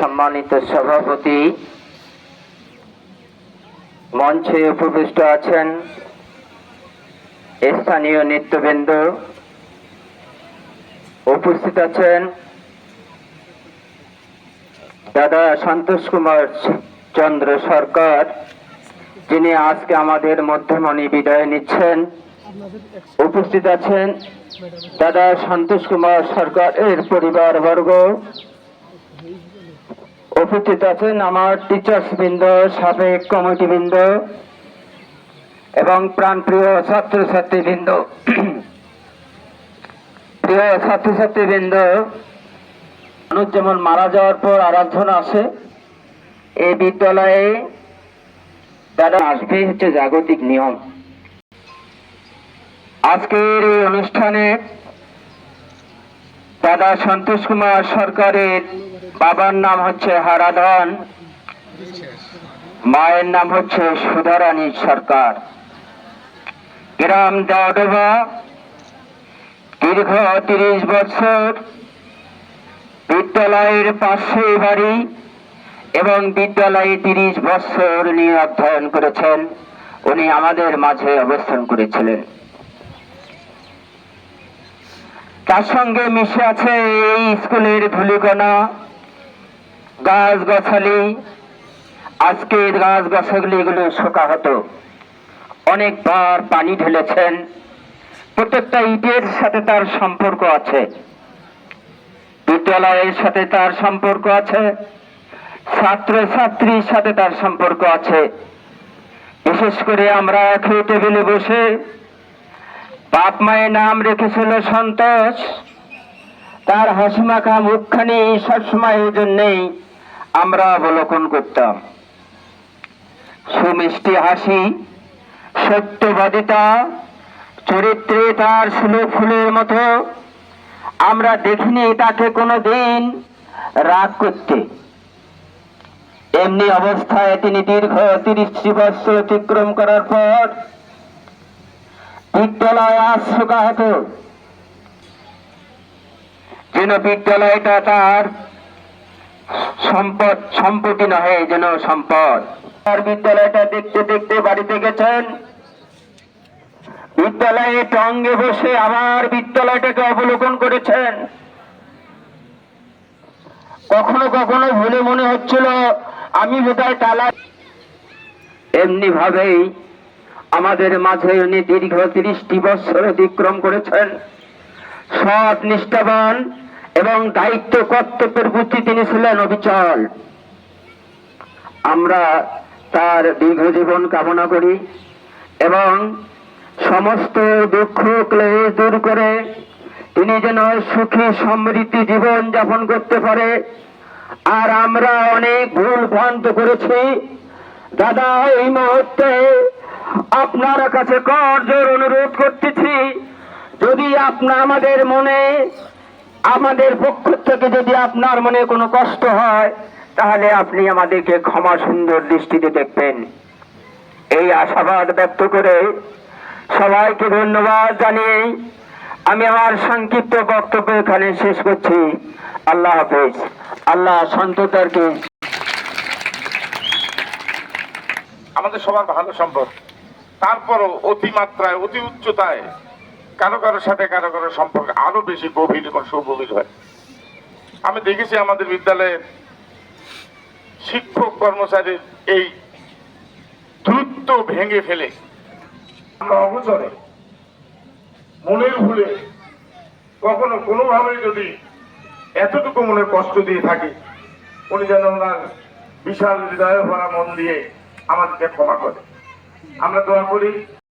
সম্মানিত সভাপতি মঞ্চে উপবিষ্ট আছেন স্থানীয় নেতৃবৃন্দ। উপস্থিত আছেন দাদা সন্তোষ কুমার চন্দ্র সরকার, যিনি আজকে আমাদের মধ্যমণি বিদায় নিচ্ছেন। উপস্থিত আছেন দাদা সন্তোষ কুমার সরকারের পরিবারবর্গ। উপস্থিত আছেন আমার টিচার্স বৃন্দ সাবেক কমিটি বৃন্দ এবং প্রাণপ্রিয় ছাত্রছাত্রী বৃন্দ প্রিয় ছাত্রছাত্রী বৃন্দ মানুষ যেমন মারা যাওয়ার পর আর একজন আসে। এই বিদ্যালয়ে তারা আসবে, হচ্ছে জাগতিক নিয়ম। আজকের এই অনুষ্ঠানে দাদা সন্তোষ কুমার সরকারের বাবার নাম হচ্ছে হারাধন। মায়ের নাম হচ্ছে সুধারানী সরকার। গ্রাম দাওডোবা দীর্ঘ তিরিশ বছর বিদ্যালয়ের পাশে বাড়ি এবং বিদ্যালয়ে তিরিশ বছর নিয়ে অধ্যয়ন করেছেন। উনি আমাদের মাঝে অবস্থান করেছিলেন। তার সঙ্গে মিশে আছে এই স্কুলের ধুলিকণা। গাছ গাছালি আজকের গাছ গাছালি এগুলো শোকা হতো অনেকবার পানি ঢেলেছেন। প্রত্যেকটা ইটের সাথে তার সম্পর্ক আছে। বিদ্যালয়ের সাথে তার সম্পর্ক আছে। ছাত্র ছাত্রীর সাথে তার সম্পর্ক আছে। বিশেষ করে আমরা একই টেবিলে বসে বাপ মায়ের নাম রেখেছিল সন্তোষ। তার হাসি মাখা মুখখানি সবসময় জন্যেই আমরা অবলোকন করতাম। সুমিষ্টি হাসি, সত্যবাদিতা, চরিত্রে তার সুলো ফুলের মতো। আমরা দেখিনি তাকে কোনো দিন রাগ করতে। এমনি অবস্থায় তিনি দীর্ঘ তিরিশটি বছর অতিক্রম করার পর বিদ্যালয়ে আজ শোকা হতো। যেন বিদ্যালয়টা তার সম্পদ, সম্পত্তি নহে যেন সম্পদ। আর বিদ্যালয়টা দেখতে দেখতে বাড়িতে গেছেন বিদ্যালয়ে টঙ্গে বসে আবার বিদ্যালয়টাকে অবলোকন করেছেন। কখনো কখনো ভুলে মনে হচ্ছিল, আমি বোধহয় তালা এমনি ভাবেই আমাদের মাঝে উনি দীর্ঘ তিরিশটি বছর অতিক্রম করেছেন। সৎ, নিষ্ঠাবান এবং দায়িত্ব কর্তব্যের প্রতি তিনি ছিলেন অবিচল। আমরা তার দীর্ঘ জীবন কামনা করি এবং সমস্ত দুঃখ, ক্লেশ দূর করে তিনি যেন সুখী, সমৃদ্ধি জীবন যাপন করতে পারে। আর আমরা অনেক ভুল ভ্রান্ত করেছি। দাদা, এই মুহূর্তে আপনার কাছে করজোর অনুরোধ করতেছি। যদি আপনার আমাদের মনে আমাদের পক্ষ থেকে যদি আপনার মনে কোনো কষ্ট হয়, তাহলে আপনি আমাদেরকে ক্ষমা সুন্দর দৃষ্টিতে দেখবেন। এই আশাবাদ ব্যক্ত করে সবাইকে ধন্যবাদ জানিয়ে আমি আমার সংক্ষিপ্ত বক্তব্য এখানে শেষ করছি। আল্লাহ হাফেজ। আল্লাহ সন্ততারকে আমাদের সবার ভালো সম্পর্ক তারপরও অতিমাত্রায়, অতি উচ্চতায় কারও কারোর সাথে কারও কারও সম্পর্ক আরও বেশি গভীর এবং সুগভীর হয়। আমি দেখেছি আমাদের বিদ্যালয়ের শিক্ষক কর্মচারীর এই দ্রুত ভেঙে ফেলে। আমরা অবচরে মনের ভুলে কখনো কোনোভাবে যদি এতটুকু মনে কষ্ট দিয়ে থাকি, উনি যেন ওনার বিশাল হৃদয় ভরা মন দিয়ে আমাদেরকে ক্ষমা করে। আমরা দোয়া করি